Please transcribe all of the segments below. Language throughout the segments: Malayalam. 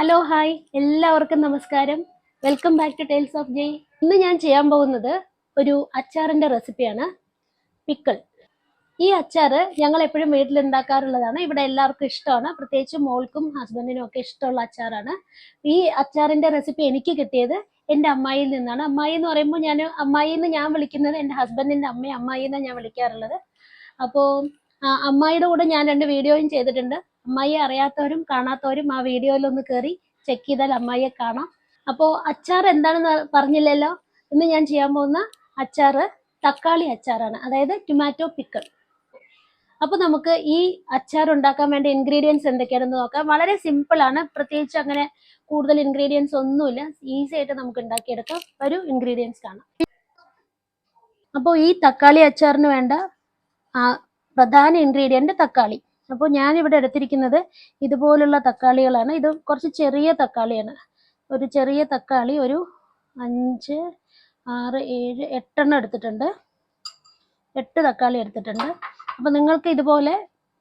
ഹലോ ഹായ് എല്ലാവർക്കും നമസ്കാരം. Welcome back to tales of Jai ഇന്ന് ഞാൻ ചെയ്യാൻ പോകുന്നത് ഒരു അച്ചാറിന്റെ റെസിപ്പിയാണ് പിക്കിൾ ഈ അച്ചാർ ഞങ്ങൾ എപ്പോഴും വീട്ടിൽ ഉണ്ടാക്കാറുള്ളതാണ്. ഇവിടെ എല്ലാവർക്കും ഇഷ്ടമാണ്. പ്രത്യേകിച്ച് മോൾക്കും ഹസ്ബൻഡിനും ഒക്കെ ഇഷ്ടമുള്ള അച്ചാറാണ്. ഈ അച്ചാറിന്റെ റെസിപ്പി എനിക്ക് കിട്ടിയത് എന്റെ അമ്മായിയിൽ നിന്നാണ്. അമ്മായി എന്ന് പറയുമ്പോൾ ഞാൻ അമ്മായി എന്ന് ഞാൻ വിളിക്കുന്നത് എന്റെ ഹസ്ബൻഡിന്റെ അമ്മയെ അമ്മായി എന്നാണ് ഞാൻ വിളിക്കാറുള്ളത്. അപ്പോൾ അമ്മായിയുടെ കൂടെ ഞാൻ രണ്ട് വീഡിയോയും ചെയ്തിട്ടുണ്ട്. അമ്മായിയെ അറിയാത്തവരും കാണാത്തവരും ആ വീഡിയോയിൽ ഒന്ന് കയറി ചെക്ക് ചെയ്താൽ അമ്മായിയെ കാണാം. അപ്പോൾ അച്ചാർ എന്താണെന്ന് പറഞ്ഞില്ലല്ലോ? ഇന്ന് ഞാൻ ചെയ്യാൻ പോകുന്ന അച്ചാർ തക്കാളി അച്ചാറാണ്. അതായത് ടൊമാറ്റോ പിക്കിൾ അപ്പൊ നമുക്ക് ഈ അച്ചാർ ഉണ്ടാക്കാൻ വേണ്ട ഇൻഗ്രീഡിയൻസ് എന്തൊക്കെയാണെന്ന് നോക്കാം. വളരെ സിമ്പിൾ ആണ്. പ്രത്യേകിച്ച് അങ്ങനെ കൂടുതൽ ഇൻഗ്രീഡിയൻസ് ഒന്നുമില്ല. ഈസി ആയിട്ട് നമുക്ക് ഉണ്ടാക്കിയെടുക്കാം. ഒരു ഇൻഗ്രീഡിയൻസ് കാണാം. അപ്പോൾ ഈ തക്കാളി അച്ചാറിന് വേണ്ട പ്രധാന ഇൻഗ്രീഡിയന്റ് തക്കാളി. അപ്പോൾ ഞാൻ ഇവിടെ എടുത്തിരിക്കുന്നത് ഇതുപോലുള്ള തക്കാളികളാണ്. ഇത് കുറച്ച് ചെറിയ തക്കാളിയാണ്. ഒരു ചെറിയ തക്കാളി ഒരു അഞ്ച് ആറ് ഏഴ് എട്ടെണ്ണം എടുത്തിട്ടുണ്ട്. എട്ട് തക്കാളി എടുത്തിട്ടുണ്ട്. അപ്പോൾ നിങ്ങൾക്ക് ഇതുപോലെ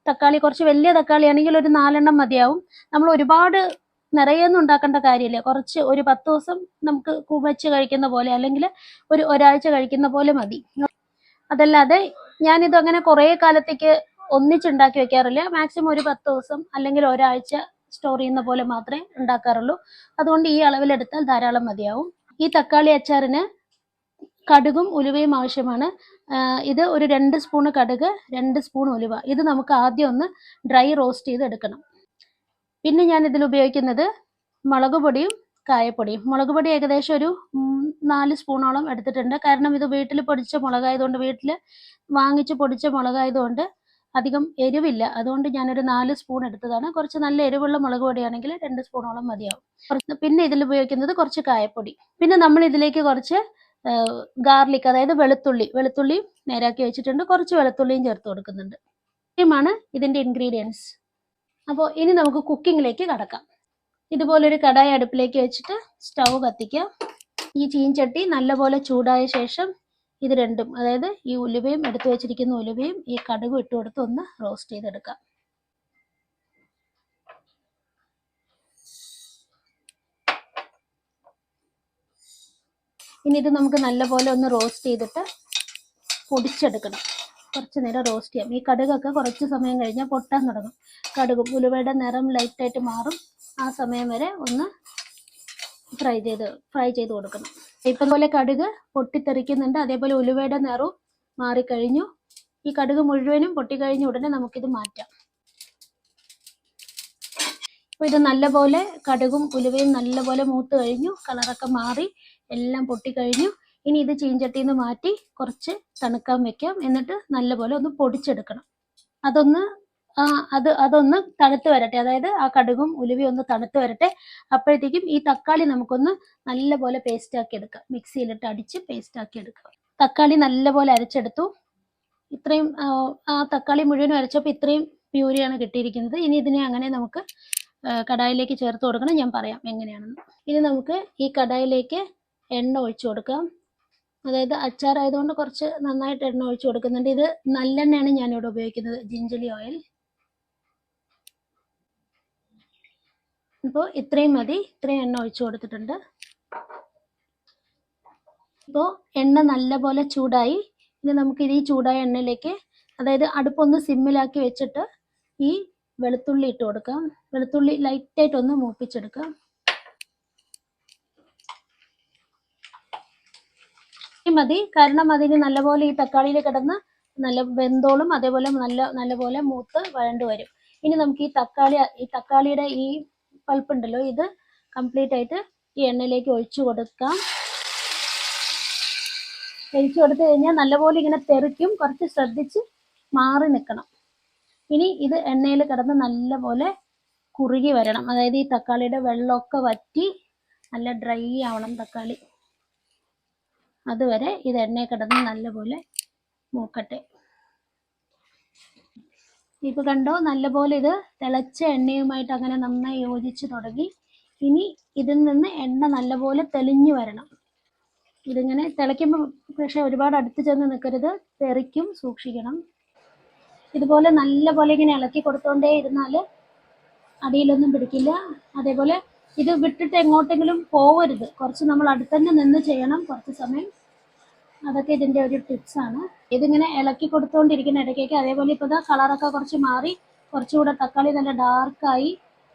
തക്കാളി കുറച്ച് വലിയ തക്കാളി ആണെങ്കിൽ ഒരു നാലെണ്ണം മതിയാവും. നമ്മൾ ഒരുപാട് നിറയൊന്നും ഉണ്ടാക്കേണ്ട കാര്യമില്ല. കുറച്ച് ഒരു പത്ത് ദിവസം നമുക്ക് കുവച്ച് കഴിക്കുന്ന പോലെ അല്ലെങ്കിൽ ഒരു ഒരാഴ്ച കഴിക്കുന്ന പോലെ മതി. അതല്ലാതെ ഞാനിത് അങ്ങനെ കുറേ കാലത്തേക്ക് ഒന്നിച്ചുണ്ടാക്കി വെക്കാറില്ല. മാക്സിമം ഒരു പത്ത് ദിവസം അല്ലെങ്കിൽ ഒരാഴ്ച സ്റ്റോർ ചെയ്യുന്ന പോലെ മാത്രമേ ഉണ്ടാക്കാറുള്ളൂ. അതുകൊണ്ട് ഈ അളവിലെടുത്താൽ ധാരാളം മതിയാവും. ഈ തക്കാളി അച്ചാറിന് കടുകും ഉലുവയും ആവശ്യമാണ്. ഇത് ഒരു രണ്ട് സ്പൂണ് കടുക് രണ്ട് സ്പൂൺ ഉലുവ. ഇത് നമുക്ക് ആദ്യം ഒന്ന് ഡ്രൈ റോസ്റ്റ് ചെയ്ത് എടുക്കണം പിന്നെ ഞാൻ ഇതിൽ ഉപയോഗിക്കുന്നത് മുളക് പൊടിയും കായപ്പൊടിയും. മുളക് പൊടി ഏകദേശം ഒരു നാല് സ്പൂണോളം എടുത്തിട്ടുണ്ട്. കാരണം ഇത് വീട്ടിൽ പൊടിച്ച മുളകായതുകൊണ്ട് വീട്ടിൽ വാങ്ങിച്ച് പൊടിച്ച മുളകായതുകൊണ്ട് അധികം എരിവില്ല. അതുകൊണ്ട് ഞാനൊരു നാല് സ്പൂൺ എടുത്തതാണ്. കുറച്ച് നല്ല എരിവുള്ള മുളക് പൊടിയാണെങ്കിൽ രണ്ട് സ്പൂണോളം മതിയാവും. പിന്നെ ഇതിൽ ഉപയോഗിക്കുന്നത് കുറച്ച് കായപ്പൊടി. പിന്നെ നമ്മൾ ഇതിലേക്ക് കുറച്ച് ഗാർലിക് അതായത് വെളുത്തുള്ളി വെളുത്തുള്ളി നേരാക്കി വെച്ചിട്ടുണ്ട്. കുറച്ച് വെളുത്തുള്ളിയും ചേർത്ത് കൊടുക്കുന്നുണ്ട്. ഇത്രയുമാണ് ഇതിന്റെ ഇൻഗ്രീഡിയൻസ് അപ്പോൾ ഇനി നമുക്ക് കുക്കിങ്ങിലേക്ക് കടക്കാം. ഇതുപോലൊരു കടായി അടുപ്പിലേക്ക് വെച്ചിട്ട് സ്റ്റൗ കത്തിക്കാം ഈ ചീൻചട്ടി നല്ലപോലെ ചൂടായ ശേഷം ഇത് രണ്ടും അതായത് ഈ ഉലുവയും എടുത്തു വെച്ചിരിക്കുന്ന ഉലുവയും ഈ കടുക് ഇട്ട് കൊടുത്ത് ഒന്ന് റോസ്റ്റ് ചെയ്തെടുക്കാം. ഇനി ഇത് നമുക്ക് നല്ലപോലെ ഒന്ന് റോസ്റ്റ് ചെയ്തിട്ട് പൊടിച്ചെടുക്കണം. കുറച്ച് നേരം റോസ്റ്റ് ചെയ്യാം. ഈ കടുകൊക്കെ കുറച്ച് സമയം കഴിഞ്ഞാൽ പൊട്ടാൻ തുടങ്ങും. കടുകും ഉലുവയുടെ നിറം ലൈറ്റായിട്ട് മാറും. ആ സമയം വരെ ഒന്ന് ഫ്രൈ ചെയ്ത് ഫ്രൈ ചെയ്ത് കൊടുക്കണം. ഇപ്പം പോലെ കടുക് പൊട്ടിത്തെറിക്കുന്നുണ്ട്. അതേപോലെ ഉലുവയുടെ നിറവും മാറിക്കഴിഞ്ഞു. ഈ കടുക് മുഴുവനും പൊട്ടിക്കഴിഞ്ഞ ഉടനെ നമുക്കിത് മാറ്റാം. അപ്പോൾ ഇത് നല്ലപോലെ കടുകും ഉലുവയും നല്ലപോലെ മൂത്ത് കഴിഞ്ഞു. കളറൊക്കെ മാറി എല്ലാം പൊട്ടിക്കഴിഞ്ഞു. ഇനി ഇത് ചീഞ്ചട്ടിയിൽ നിന്ന് മാറ്റി കുറച്ച് തണുക്കാൻ വെക്കാം. എന്നിട്ട് നല്ലപോലെ ഒന്ന് പൊടിച്ചെടുക്കണം. അതൊന്ന് ആ, അത് അതൊന്ന് തണുത്ത് വരട്ടെ. അതായത് ആ കടുകും ഉലുവയും ഒന്ന് തണുത്ത് വരട്ടെ. അപ്പോഴത്തേക്കും ഈ തക്കാളി നമുക്കൊന്ന് നല്ലപോലെ പേസ്റ്റ് ആക്കി എടുക്കാം. മിക്സിയിലിട്ട് അടിച്ച് പേസ്റ്റ് ആക്കി എടുക്കാം. തക്കാളി നല്ലപോലെ അരച്ചെടുത്തു. ഇത്രയും ആ, തക്കാളി മുഴുവനും അരച്ചപ്പോൾ ഇത്രയും പ്യൂരിയാണ് കിട്ടിയിരിക്കുന്നത്. ഇനി ഇതിനെ അങ്ങനെ നമുക്ക് കടായിലേക്ക് ചേർത്ത് കൊടുക്കണം. ഞാൻ പറയാം എങ്ങനെയാണെന്ന്. ഇനി നമുക്ക് ഈ കടായിലേക്ക് എണ്ണ ഒഴിച്ചു കൊടുക്കാം. അതായത് അച്ചാറായതുകൊണ്ട് കുറച്ച് നന്നായിട്ട് എണ്ണ ഒഴിച്ചു കൊടുക്കുന്നുണ്ട്. ഇത് നല്ലെണ്ണയാണ് ഞാനിവിടെ ഉപയോഗിക്കുന്നത്. Gingelly oil. ഇപ്പോൾ ഇത്രയും മതി. ഇത്രയും എണ്ണ ഒഴിച്ചു കൊടുത്തിട്ടുണ്ട്. ഇപ്പോൾ എണ്ണ നല്ലപോലെ ചൂടായി. ഇനി നമുക്ക് ഈ ചൂടായ എണ്ണയിലേക്ക് അതായത് അടുപ്പൊന്ന് സിമ്മിലാക്കി വെച്ചിട്ട് ഈ വെളുത്തുള്ളി ഇട്ട് കൊടുക്കാം. വെളുത്തുള്ളി ലൈറ്റായിട്ട് ഒന്ന് മൂപ്പിച്ചെടുക്കാം മതി. കാരണം അതിന് നല്ലപോലെ ഈ തക്കാളിയിൽ കിടന്ന് നല്ല വെന്തോളും അതേപോലെ നല്ല നല്ലപോലെ മൂത്ത് വഴണ്ടു വരും. ഇനി നമുക്ക് ഈ തക്കാളി ഈ തക്കാളിയുടെ ഈ പൾപ്പ് ഉണ്ടല്ലോ ഇത് കംപ്ലീറ്റ് ആയിട്ട് ഈ എണ്ണയിലേക്ക് ഒഴിച്ചു കൊടുക്കാം. ഒഴിച്ചു കൊടുത്തു കഴിഞ്ഞാൽ നല്ലപോലെ ഇങ്ങനെ തെറിക്കും. കുറച്ച് ശ്രദ്ധിച്ച് മാറി നിൽക്കണം. ഇനി ഇത് എണ്ണയിൽ കിടന്ന് നല്ലപോലെ കുറുകി വരണം. അതായത് ഈ തക്കാളിയുടെ വെള്ളമൊക്കെ വറ്റി നല്ല ഡ്രൈ ആവണം തക്കാളി. അതുവരെ ഇത് എണ്ണയിൽ കിടന്ന് നല്ലപോലെ മൂക്കട്ടെ. ഇപ്പൊ കണ്ടോ? നല്ലപോലെ ഇത് തിളച്ച എണ്ണയുമായിട്ട് അങ്ങനെ നന്നായി യോജിച്ച് തുടങ്ങി. ഇനി ഇതിൽ നിന്ന് എണ്ണ നല്ലപോലെ തെളിഞ്ഞു വരണം. ഇതിങ്ങനെ തിളയ്ക്കുമ്പോൾ പക്ഷെ ഒരുപാട് അടുത്ത് ചെന്ന് നിൽക്കരുത് തെറിക്കും സൂക്ഷിക്കണം. ഇതുപോലെ നല്ലപോലെ ഇങ്ങനെ ഇളക്കി കൊടുത്തോണ്ടേ ഇരുന്നാൽ അടിയിലൊന്നും പിടിക്കില്ല. അതേപോലെ ഇത് വിട്ടിട്ട് എങ്ങോട്ടെങ്കിലും പോവരുത്. കുറച്ച് നമ്മൾ അടുത്തന്നെ നിന്ന് ചെയ്യണം കുറച്ച് സമയം. അതൊക്കെ ഇതിന്റെ ഒരു ആണ്. ഇതിങ്ങനെ ഇളക്കി കൊടുത്തുകൊണ്ടിരിക്കുന്ന ഇടയ്ക്കേക്ക് അതേപോലെ ഇപ്പോൾ കളറൊക്കെ കുറച്ച് മാറി കുറച്ചുകൂടെ തക്കാളി നല്ല ഡാർക്കായി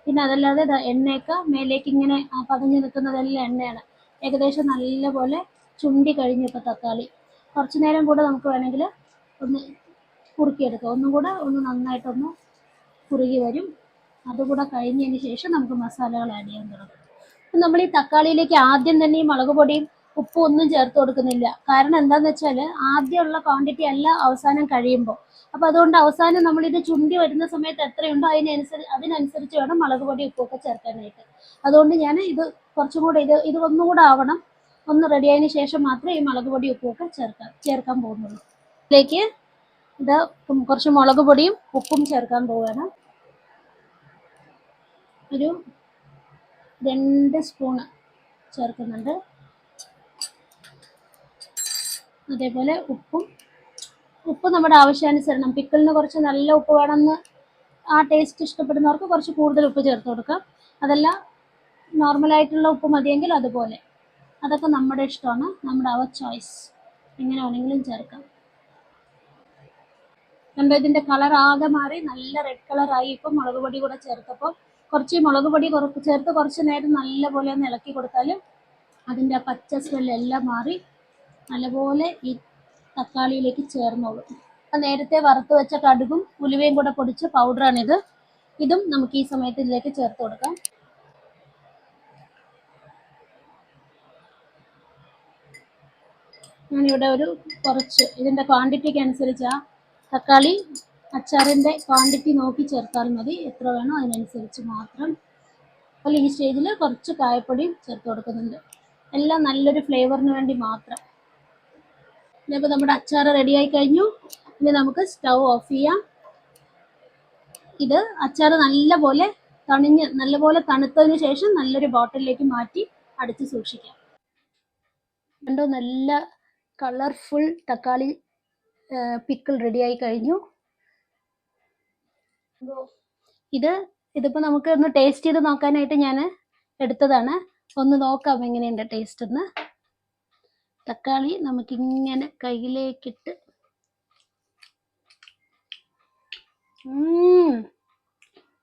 പിന്നെ അതല്ലാതെ എണ്ണയൊക്കെ മേലേക്ക് ഇങ്ങനെ പതഞ്ഞ് നിൽക്കുന്നതെല്ലാം എണ്ണയാണ്. ഏകദേശം നല്ലപോലെ ചുണ്ടി കഴിഞ്ഞു ഇപ്പോൾ തക്കാളി. കുറച്ച് നേരം കൂടെ നമുക്ക് വേണമെങ്കിൽ ഒന്ന് കുറുക്കിയെടുക്കാം. ഒന്നും കൂടെ ഒന്ന് നന്നായിട്ടൊന്ന് കുറുകി വരും. അതുകൂടെ കഴിഞ്ഞതിന് ശേഷം നമുക്ക് മസാലകൾ ആഡ് ചെയ്യാൻ തുടങ്ങും. നമ്മൾ ഈ തക്കാളിയിലേക്ക് ആദ്യം തന്നെ ഈ മുളക് പൊടിയും ഉപ്പും ഒന്നും ചേർത്ത് കൊടുക്കുന്നില്ല. കാരണം എന്താന്ന് വെച്ചാൽ ആദ്യമുള്ള ക്വാണ്ടിറ്റി അല്ല അവസാനം കഴിയുമ്പോൾ അപ്പോൾ അതുകൊണ്ട് അവസാനം നമ്മൾ ഇത് ചുണ്ടി വരുന്ന സമയത്ത് എത്രയുണ്ടോ അതിനനുസരിച്ച് അതിനനുസരിച്ച് വേണം മുളക് പൊടി ഉപ്പൊക്കെ ചേർക്കാനായിട്ട്. അതുകൊണ്ട് ഞാൻ ഇത് കുറച്ചും കൂടെ ഇത് ഇത് ഒന്നുകൂടെ ആവണം. ഒന്ന് റെഡി ആയതിനു ശേഷം മാത്രമേ ഈ മുളക് പൊടി ഉപ്പുമൊക്കെ ചേർക്കാൻ ചേർക്കാൻ പോകുന്നുള്ളൂ. ഇതിലേക്ക് ഇത് കുറച്ച് മുളക് പൊടിയും ഉപ്പും ചേർക്കാൻ പോവുകയാണ്. ഒരു രണ്ട് സ്പൂണ് ചേർക്കുന്നുണ്ട്. അതേപോലെ ഉപ്പും. ഉപ്പ് നമ്മുടെ ആവശ്യാനുസരണം. പിക്കിളിന് കുറച്ച് നല്ല ഉപ്പ് വേണമെന്ന് ആ ടേസ്റ്റ് ഇഷ്ടപ്പെടുന്നവർക്ക് കുറച്ച് കൂടുതൽ ഉപ്പ് ചേർത്ത് കൊടുക്കാം. അതല്ല നോർമലായിട്ടുള്ള ഉപ്പ് മതിയെങ്കിൽ അതുപോലെ. അതൊക്കെ നമ്മുടെ ഇഷ്ടമാണ്. നമ്മുടെ അവർ ചോയ്സ് എങ്ങനെ വേണമെങ്കിലും ചേർക്കാം. കണ്ടോ ഇതിന്റെ കളർ ആകെ മാറി. നല്ല റെഡ് കളറായി ഇപ്പം മുളക് പൊടി കൂടെ ചേർത്തപ്പോൾ കുറച്ച് മുളക് പൊടി കുറച്ച് ചേർത്ത് കുറച്ച് നേരം നല്ലപോലെ ഒന്ന് ഇളക്കി കൊടുത്താൽ അതിന്റെ പച്ച സ്മെല്ലെല്ലാം മാറി. നല്ലപോലെ ഈ തക്കാളിയിലേക്ക് ചേർന്നോളും. നേരത്തെ വറുത്ത് വെച്ച കടുകും ഉലുവയും കൂടെ പൊടിച്ച പൗഡറാണിത് ഇതും നമുക്ക് ഈ സമയത്ത് ഇതിലേക്ക് ചേർത്ത് കൊടുക്കാം. ഞാനിവിടെ ഒരു കുറച്ച് ഇതിന്റെ ക്വാണ്ടിറ്റിക്ക് അനുസരിച്ച് ആ തക്കാളി അച്ചാറിന്റെ ക്വാണ്ടിറ്റി നോക്കി ചേർത്താൽ മതി. എത്ര വേണോ അതിനനുസരിച്ച് മാത്രം. അപ്പോൾ ഈ സ്റ്റേജിൽ കുറച്ച് കായപ്പൊടിയും ചേർത്ത് കൊടുക്കുന്നുണ്ട്. എല്ലാം നല്ലൊരു ഫ്ലേവറിന് വേണ്ടി മാത്രം. ഇതിപ്പോൾ നമ്മുടെ അച്ചാർ റെഡിയായി കഴിഞ്ഞു. ഇനി നമുക്ക് സ്റ്റൗ ഓഫ് ചെയ്യാം. ഇത് അച്ചാർ നല്ലപോലെ തണിഞ്ഞ് നല്ലപോലെ തണുത്തതിന് ശേഷം നല്ലൊരു ബോട്ടിലേക്ക് മാറ്റി അടച്ച് സൂക്ഷിക്കാം. കണ്ടോ നല്ല കളർഫുൾ തക്കാളി പിക്കിൾ റെഡിയായി കഴിഞ്ഞു. ഇത് ഇതിപ്പോൾ നമുക്ക് ഒന്ന് ടേസ്റ്റ് ചെയ്ത് നോക്കാനായിട്ട് ഞാൻ എടുത്തതാണ്. ഒന്ന് നോക്കാം എങ്ങനെയുണ്ട് ടേസ്റ്റ് എന്ന്. തക്കാളി നമുക്കിങ്ങനെ കയ്യിലേക്കിട്ട്.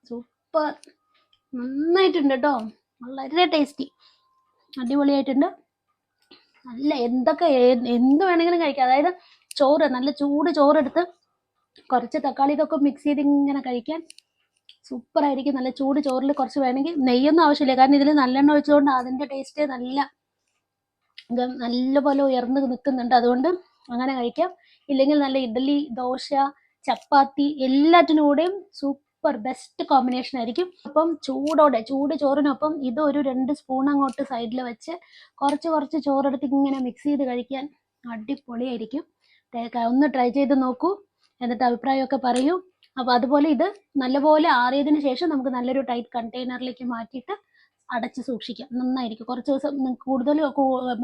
സൂപ്പർ. നന്നായിട്ടുണ്ട് കേട്ടോ. വളരെ ടേസ്റ്റി അടിപൊളിയായിട്ടുണ്ട്. നല്ല എന്തൊക്കെ എന്ത് വേണമെങ്കിലും കഴിക്കാം. അതായത് ചോറ് നല്ല ചൂട് ചോറെടുത്ത് കുറച്ച് തക്കാളി ഇതൊക്കെ മിക്സ് ചെയ്ത് ഇങ്ങനെ കഴിക്കാൻ സൂപ്പറായിരിക്കും നല്ല ചൂട് ചോറിൽ കുറച്ച് വേണമെങ്കിൽ നെയ്യൊന്നും ആവശ്യമില്ല. കാരണം ഇതിൽ നല്ലെണ്ണ ഒഴിച്ചുകൊണ്ട് അതിന്റെ ടേസ്റ്റ് നല്ല നല്ലപോലെ ഉയർന്ന് നിൽക്കുന്നുണ്ട്. അതുകൊണ്ട് അങ്ങനെ കഴിക്കാം. ഇല്ലെങ്കിൽ നല്ല ഇഡ്ഡലി ദോശ ചപ്പാത്തി എല്ലാറ്റിനും കൂടെയും സൂപ്പർ ബെസ്റ്റ് കോമ്പിനേഷൻ ആയിരിക്കും. അപ്പം ചൂടോടെ ചൂട് ചോറിനൊപ്പം ഇത് ഒരു രണ്ട് സ്പൂൺ അങ്ങോട്ട് സൈഡിൽ വെച്ച് കുറച്ച് കുറച്ച് ചോറെടുത്ത് ഇങ്ങനെ മിക്സ് ചെയ്ത് കഴിക്കാൻ അടിപൊളിയായിരിക്കും. ഒന്ന് ട്രൈ ചെയ്ത് നോക്കൂ. എന്നിട്ട് അഭിപ്രായമൊക്കെ പറയൂ. അപ്പോൾ അതുപോലെ ഇത് നല്ലപോലെ ആറിയതിന് ശേഷം നമുക്ക് നല്ലൊരു ടൈറ്റ് കണ്ടെയ്നറിലേക്ക് മാറ്റിയിട്ട് അടച്ച് സൂക്ഷിക്കാം. നന്നായിരിക്കും. കുറച്ച് ദിവസം കൂടുതൽ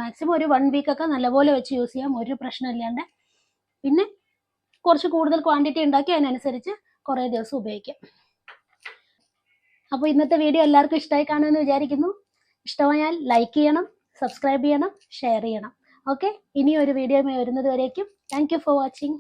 മാക്സിമം ഒരു വൺ വീക്കൊക്കെ നല്ലപോലെ വെച്ച് യൂസ് ചെയ്യാം. ഒരു പ്രശ്നമില്ലാണ്ട് പിന്നെ കുറച്ച് കൂടുതൽ ക്വാണ്ടിറ്റി ഉണ്ടാക്കി അതിനനുസരിച്ച് കുറേ ദിവസം ഉപയോഗിക്കാം. അപ്പോൾ ഇന്നത്തെ വീഡിയോ എല്ലാവർക്കും ഇഷ്ടമായി കാണുമെന്ന് വിചാരിക്കുന്നു. ഇഷ്ടമായാൽ ലൈക്ക് ചെയ്യണം സബ്സ്ക്രൈബ് ചെയ്യണം ഷെയർ ചെയ്യണം. ഓക്കെ ഇനിയൊരു വീഡിയോ വരുന്നത് വരേക്കും. Thank for watching